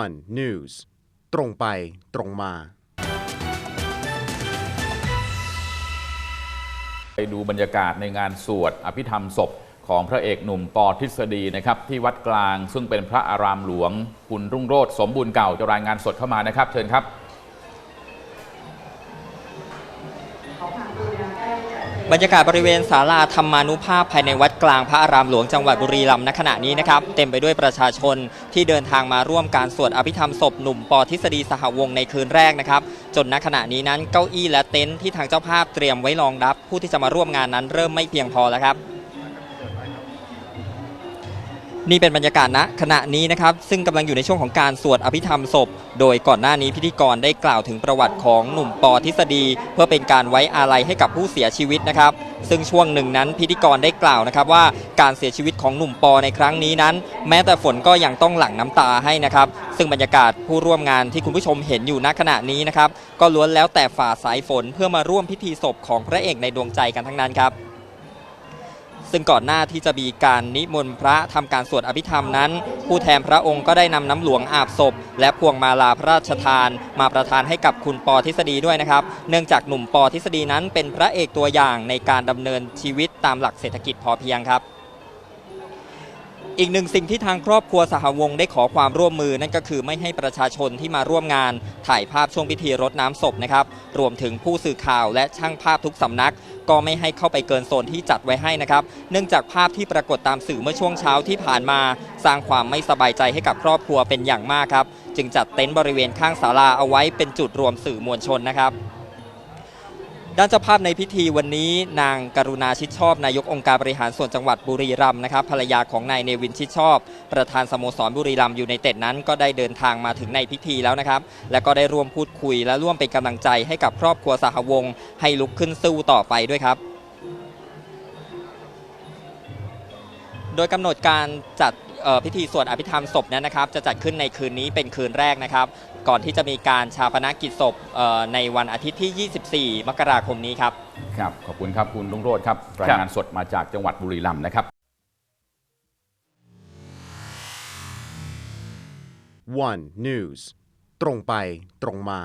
one news ตรงไปตรงมา ไปดูบรรยากาศในงานสวดอภิธรรมศพของพระเอกหนุ่มปอทฤษฎีนะครับที่วัดกลางซึ่งเป็นพระอารามหลวง คุณรุ่งโรจน์สมบูรณ์เก่าจะรายงานสดเข้ามานะครับ เชิญครับ บรรยากาศบริเวณศาลาธรรมานุภาพภายในวัดกลางพระอารามหลวงจังหวัดบุรีรัมย์ณขณะนี้นะครับเต็มไปด้วยประชาชนที่เดินทางมาร่วมการสวดอภิธรรมศพหนุ่มปอทฤษฎีสหวงในคืนแรกนะครับจนณขณะนี้นั้นเก้าอี้และเต็นท์ที่ทางเจ้าภาพเตรียมไว้รองรับ ผู้ที่จะมาร่วมงานนั้นเริ่มไม่เพียงพอแล้วครับ นี่เป็นบรรยากาศณขณะนี้นะครับ ซึ่งกำลังอยู่ในช่วงของการสวดอภิธรรมศพ โดยก่อนหน้านี้พิธีกรได้กล่าวถึงประวัติของหนุ่มปอทฤษฎี เพื่อเป็นการไว้อาลัยให้กับผู้เสียชีวิตนะครับ ซึ่งช่วงหนึ่งนั้นพิธีกรได้กล่าวนะครับว่าการเสียชีวิตของหนุ่มปอในครั้งนี้นั้น แม้แต่ฝนก็ยังต้องหลั่งน้ำตาให้นะครับ ซึ่งบรรยากาศผู้ร่วมงานที่คุณผู้ชมเห็นอยู่ณขณะนี้นะครับก็ล้วนแล้วแต่ฝ่าสายฝนเพื่อมาร่วมพิธีศพของพระเอกในดวงใจกันทั้งนั้นครับ ซึ่งก่อนหน้าที่จะมีการนิมนต์พระทำการสวดอภิธรรมนั้น ผู้แทนพระองค์ก็ได้นำน้ำหลวงอาบศพ และพวงมาลาพระราชทาน มาประทานให้กับคุณปอทฤษฎีด้วยนะครับ เนื่องจากหนุ่มปอทฤษฎีนั้นเป็นพระเอกตัวอย่างในการดำเนินชีวิตตามหลักเศรษฐกิจพอเพียงครับ อีกหนึ่งสิ่งที่ทางครอบครัวสหวงศ์ได้ขอความร่วมมือนั่นก็คือไม่ให้ประชาชนที่มาร่วมงาน ถ่ายภาพช่วงพิธีรดน้ำศพนะครับ รวมถึงผู้สื่อข่าวและช่างภาพทุกสำนัก ก็ไม่ให้เข้าไปเกินโซนที่จัดไว้ให้นะครับ เนื่องจากภาพที่ปรากฏตามสื่อเมื่อช่วงเช้าที่ผ่านมา สร้างความไม่สบายใจให้กับครอบครัวเป็นอย่างมากครับ จึงจัดเต็นท์บริเวณข้างศาลาเอาไว้เป็นจุดรวมสื่อมวลชนนะครับ ด้านเจ้าภาพในพิธีวันนี้นางกรุณาชิดชอบนายกองค์การบริหารส่วนจังหวัดบุรีรัมย์นะครับภรรยาของนายเนวินชิดชอบ ประธานสโมสรบุรีรัมย์ยูไนเต็ดนั้นก็ได้เดินทางมาถึงในพิธีแล้วนะครับ และก็ได้ร่วมพูดคุยและร่วมเป็นกำลังใจให้กับครอบครัวสหวงศ์ให้ลุกขึ้นสู้ต่อไปด้วยครับ โดยกำหนดการจัด พิธีสวดอภิธรรมศพนั้นนะครับ จะจัดขึ้นในคืนนี้เป็นคืนแรกนะครับ ก่อนที่จะมีการชาปนกิจศพเอ่อในวันอาทิตย์ที่ 24 มกราคมนี้ครับครับขอบคุณครับคุณรุ่งโรจน์ครับรายงานสดมาจากจังหวัดบุรีรัมย์นะครับ one news ตรงไปตรงมา